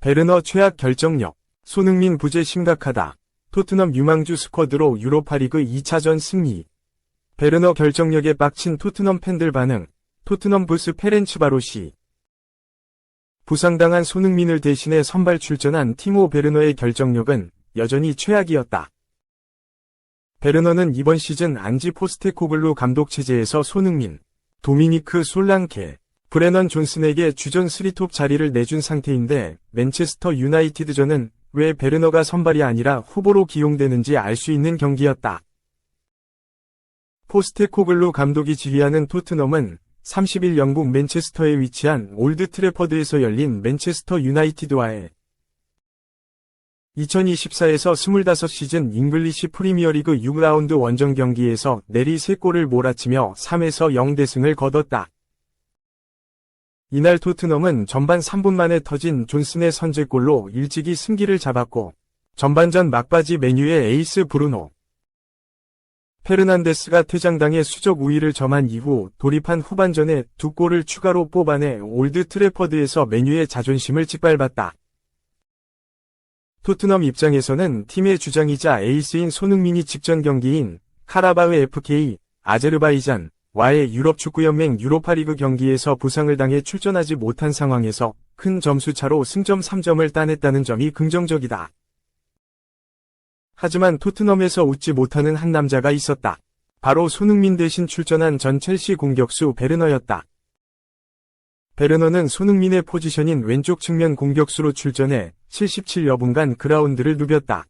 베르너 최악 결정력. 손흥민 부재 심각하다. 토트넘 유망주 스쿼드로 유로파리그 2차전 승리. 베르너 결정력에 빡친 토트넘 팬들 반응. 토트넘 부스 페렌츠 바로시. 부상당한 손흥민을 대신해 선발 출전한 티모 베르너의 결정력은 여전히 최악이었다. 베르너는 이번 시즌 안지 포스테코글루 감독 체제에서 손흥민, 도미니크 솔랑케, 브레넌 존슨에게 주전 3톱 자리를 내준 상태인데 맨체스터 유나이티드전은 왜 베르너가 선발이 아니라 후보로 기용되는지 알 수 있는 경기였다. 포스테코글루 감독이 지휘하는 토트넘은 30일 영국 맨체스터에 위치한 올드 트래퍼드에서 열린 맨체스터 유나이티드와의 2024에서 25시즌 잉글리시 프리미어리그 6라운드 원정 경기에서 내리 3골을 몰아치며 3에서 0대승을 거뒀다. 이날 토트넘은 전반 3분 만에 터진 존슨의 선제골로 일찍이 승기를 잡았고 전반전 막바지 메뉴의 에이스 브루노 페르난데스가 퇴장당해 수적 우위를 점한 이후 돌입한 후반전에 두 골을 추가로 뽑아내 올드 트래퍼드에서 메뉴의 자존심을 짓밟았다. 토트넘 입장에서는 팀의 주장이자 에이스인 손흥민이 직전 경기인 카라바흐 FK 아제르바이잔 와의 유럽 축구연맹 유로파리그 경기에서 부상을 당해 출전하지 못한 상황에서 큰 점수차로 승점 3점을 따냈다는 점이 긍정적이다. 하지만 토트넘에서 웃지 못하는 한 남자가 있었다. 바로 손흥민 대신 출전한 전 첼시 공격수 베르너였다. 베르너는 손흥민의 포지션인 왼쪽 측면 공격수로 출전해 77여분간 그라운드를 누볐다.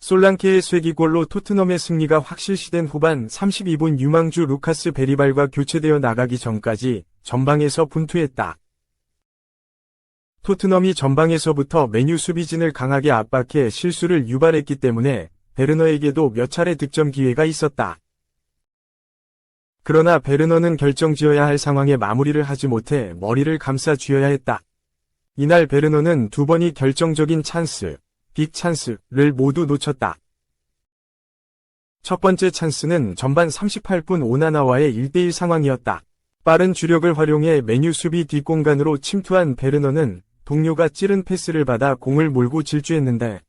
솔랑케의 쐐기골로 토트넘의 승리가 확실시된 후반 32분 유망주 루카스 베리발과 교체되어 나가기 전까지 전방에서 분투했다. 토트넘이 전방에서부터 메뉴 수비진을 강하게 압박해 실수를 유발했기 때문에 베르너에게도 몇 차례 득점 기회가 있었다. 그러나 베르너는 결정지어야 할 상황에 마무리를 하지 못해 머리를 감싸 쥐어야 했다. 이날 베르너는 두 번이 결정적인 찬스, 빅 찬스를 모두 놓쳤다. 첫 번째 찬스는 전반 38분 오나나와의 1대1 상황이었다. 빠른 주력을 활용해 메뉴 수비 뒷공간으로 침투한 베르너는 동료가 찌른 패스를 받아 공을 몰고 질주했는데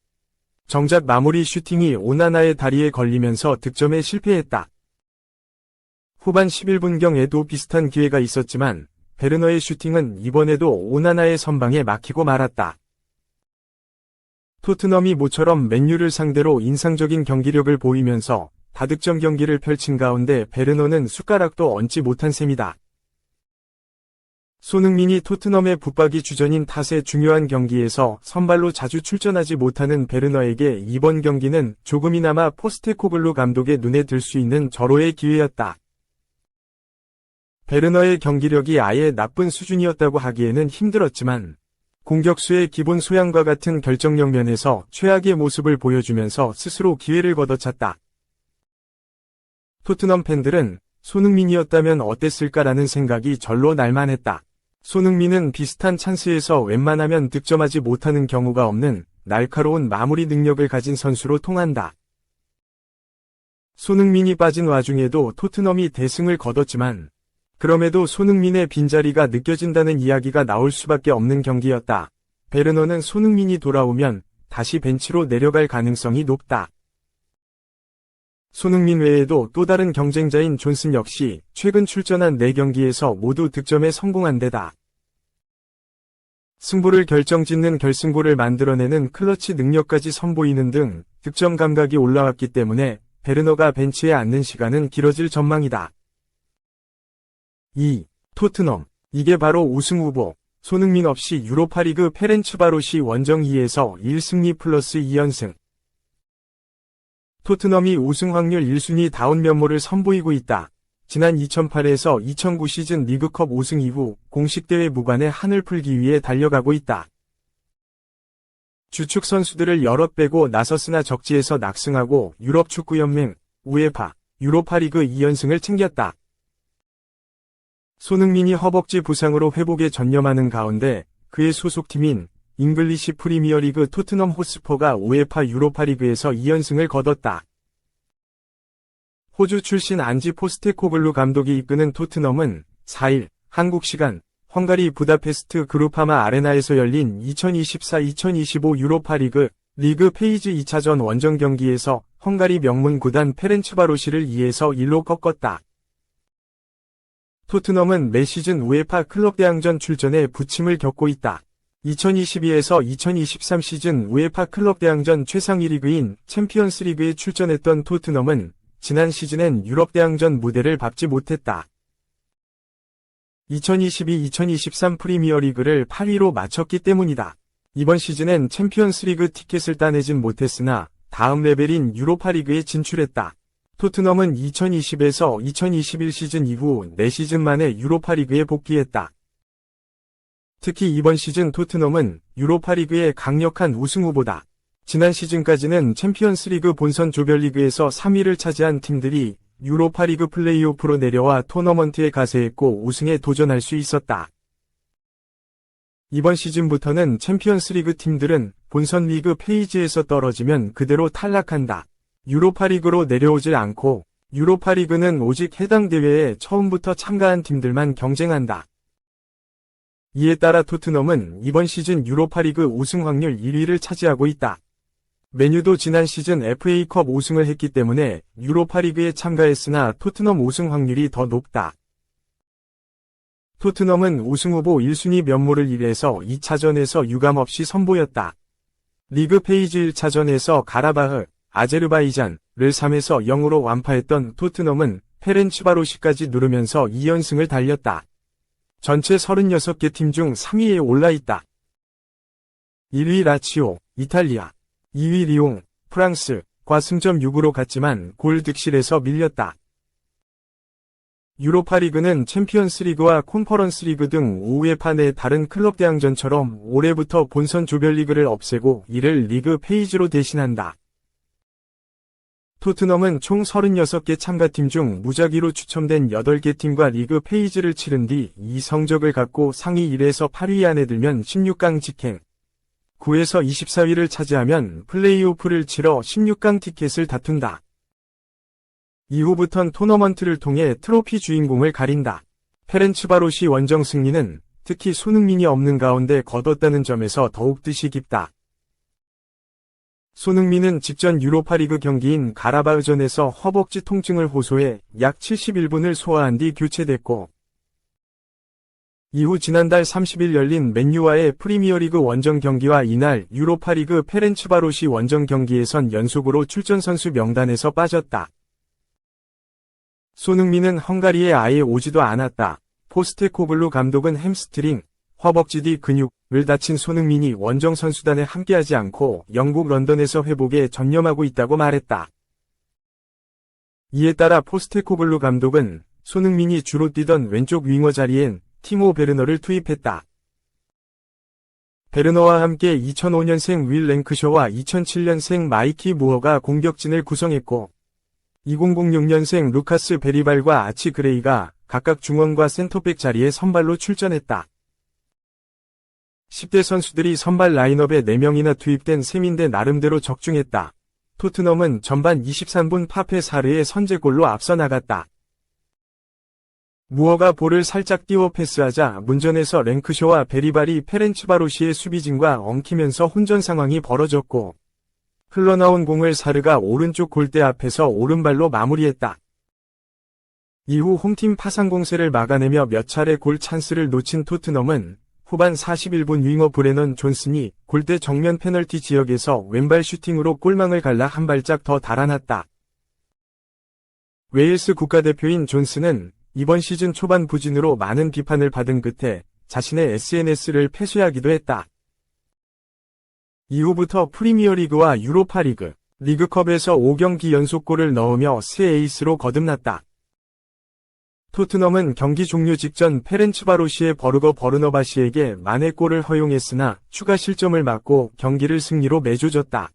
정작 마무리 슈팅이 오나나의 다리에 걸리면서 득점에 실패했다. 후반 11분경에도 비슷한 기회가 있었지만 베르너의 슈팅은 이번에도 오나나의 선방에 막히고 말았다. 토트넘이 모처럼 맨유를 상대로 인상적인 경기력을 보이면서 다득점 경기를 펼친 가운데 베르너는 숟가락도 얹지 못한 셈이다. 손흥민이 토트넘의 붙박이 주전인 탓에 중요한 경기에서 선발로 자주 출전하지 못하는 베르너에게 이번 경기는 조금이나마 포스테코글루 감독의 눈에 들 수 있는 절호의 기회였다. 베르너의 경기력이 아예 나쁜 수준이었다고 하기에는 힘들었지만 공격수의 기본 소양과 같은 결정력 면에서 최악의 모습을 보여주면서 스스로 기회를 걷어찼다. 토트넘 팬들은 손흥민이었다면 어땠을까라는 생각이 절로 날만했다. 손흥민은 비슷한 찬스에서 웬만하면 득점하지 못하는 경우가 없는 날카로운 마무리 능력을 가진 선수로 통한다. 손흥민이 빠진 와중에도 토트넘이 대승을 거뒀지만 그럼에도 손흥민의 빈자리가 느껴진다는 이야기가 나올 수밖에 없는 경기였다. 베르너는 손흥민이 돌아오면 다시 벤치로 내려갈 가능성이 높다. 손흥민 외에도 또 다른 경쟁자인 존슨 역시 최근 출전한 4경기에서 모두 득점에 성공한 데다. 승부를 결정짓는 결승골을 만들어내는 클러치 능력까지 선보이는 등 득점 감각이 올라왔기 때문에 베르너가 벤치에 앉는 시간은 길어질 전망이다. 2. 토트넘. 이게 바로 우승 후보. 손흥민 없이 유로파리그 페렌츠바로시 원정 2에서 1승리 플러스 2연승. 토트넘이 우승 확률 1순위 다운 면모를 선보이고 있다. 지난 2008에서 2009 시즌 리그컵 우승 이후 공식 대회 무관의 한을 풀기 위해 달려가고 있다. 주축 선수들을 여럿 빼고 나섰으나 적지에서 낙승하고 유럽 축구연맹, 우에파, 유로파리그 2연승을 챙겼다. 손흥민이 허벅지 부상으로 회복에 전념하는 가운데 그의 소속팀인 잉글리시 프리미어리그 토트넘 호스퍼가 우에파 유로파리그에서 2연승을 거뒀다. 호주 출신 안지 포스테코글루 감독이 이끄는 토트넘은 4일 한국 시간 헝가리 부다페스트 그룹하마 아레나에서 열린 2024-2025 유로파리그 리그 페이지 2차전 원정 경기에서 헝가리 명문 구단 페렌츠바로시를 2에서 1로 꺾었다. 토트넘은 매 시즌 우에파 클럽 대항전 출전에 부침을 겪고 있다. 2022에서 2023 시즌 우에파 클럽 대항전 최상위 리그인 챔피언스 리그에 출전했던 토트넘은 지난 시즌엔 유럽 대항전 무대를 밟지 못했다. 2022-2023 프리미어 리그를 8위로 마쳤기 때문이다. 이번 시즌엔 챔피언스 리그 티켓을 따내진 못했으나 다음 레벨인 유로파 리그에 진출했다. 토트넘은 2020에서 2021 시즌 이후 4시즌 만에 유로파 리그에 복귀했다. 특히 이번 시즌 토트넘은 유로파 리그의 강력한 우승 후보다. 지난 시즌까지는 챔피언스 리그 본선 조별리그에서 3위를 차지한 팀들이 유로파 리그 플레이오프로 내려와 토너먼트에 가세했고 우승에 도전할 수 있었다. 이번 시즌부터는 챔피언스 리그 팀들은 본선 리그 페이지에서 떨어지면 그대로 탈락한다. 유로파 리그로 내려오질 않고 유로파 리그는 오직 해당 대회에 처음부터 참가한 팀들만 경쟁한다. 이에 따라 토트넘은 이번 시즌 유로파리그 우승 확률 1위를 차지하고 있다. 메뉴도 지난 시즌 FA컵 우승을 했기 때문에 유로파리그에 참가했으나 토트넘 우승 확률이 더 높다. 토트넘은 우승 후보 1순위 면모를 1에서 2차전에서 유감없이 선보였다. 리그 페이지 1차전에서 가라바흐, 아제르바이잔을 3에서 0으로 완파했던 토트넘은 페렌츠바로시까지 누르면서 2연승을 달렸다. 전체 36개 팀 중 3위에 올라 있다. 1위 라치오, 이탈리아, 2위 리옹, 프랑스 과 승점 6으로 갔지만 골 득실에서 밀렸다. 유로파리그는 챔피언스 리그와 콘퍼런스 리그 등 우에파 내 다른 클럽 대항전처럼 올해부터 본선 조별리그를 없애고 이를 리그 페이지로 대신한다. 토트넘은 총 36개 참가팀 중 무작위로 추첨된 8개 팀과 리그 페이지를 치른 뒤 이 성적을 갖고 상위 1에서 8위 안에 들면 16강 직행, 9에서 24위를 차지하면 플레이오프를 치러 16강 티켓을 다툰다. 이후부턴 토너먼트를 통해 트로피 주인공을 가린다. 페렌츠바로시 원정 승리는 특히 손흥민이 없는 가운데 거뒀다는 점에서 더욱 뜻이 깊다. 손흥민은 직전 유로파리그 경기인 가라바흐전에서 허벅지 통증을 호소해 약 71분을 소화한 뒤 교체됐고 이후 지난달 30일 열린 맨유와의 프리미어리그 원정 경기와 이날 유로파리그 페렌츠바로시 원정 경기에선 연속으로 출전 선수 명단에서 빠졌다. 손흥민은 헝가리에 아예 오지도 않았다. 포스테코글루 감독은 햄스트링, 허벅지 뒤 근육 을 다친 손흥민이 원정 선수단에 함께하지 않고 영국 런던에서 회복에 전념하고 있다고 말했다. 이에 따라 포스테코글루 감독은 손흥민이 주로 뛰던 왼쪽 윙어 자리엔 티모 베르너를 투입했다. 베르너와 함께 2005년생 윌 랭크셔와 2007년생 마이키 무어가 공격진을 구성했고 2006년생 루카스 베리발과 아치 그레이가 각각 중원과 센터백 자리에 선발로 출전했다. 10대 선수들이 선발 라인업에 4명이나 투입된 셈인데 나름대로 적중했다. 토트넘은 전반 23분 파페 사르의 선제골로 앞서 나갔다. 무어가 볼을 살짝 띄워 패스하자 문전에서 랭크쇼와 베리발이 페렌츠바로시의 수비진과 엉키면서 혼전 상황이 벌어졌고 흘러나온 공을 사르가 오른쪽 골대 앞에서 오른발로 마무리했다. 이후 홈팀 파상 공세를 막아내며 몇 차례 골 찬스를 놓친 토트넘은 후반 41분 윙어 브레넌 존슨이 골대 정면 페널티 지역에서 왼발 슈팅으로 골망을 갈라 한 발짝 더 달아났다. 웨일스 국가대표인 존슨은 이번 시즌 초반 부진으로 많은 비판을 받은 끝에 자신의 SNS를 폐쇄하기도 했다. 이후부터 프리미어리그와 유로파리그, 리그컵에서 5경기 연속골을 넣으며 새 에이스로 거듭났다. 토트넘은 경기 종료 직전 페렌츠바로시의 버르거 버르너바시에게 만회 골을 허용했으나 추가 실점을 막고 경기를 승리로 내조졌다.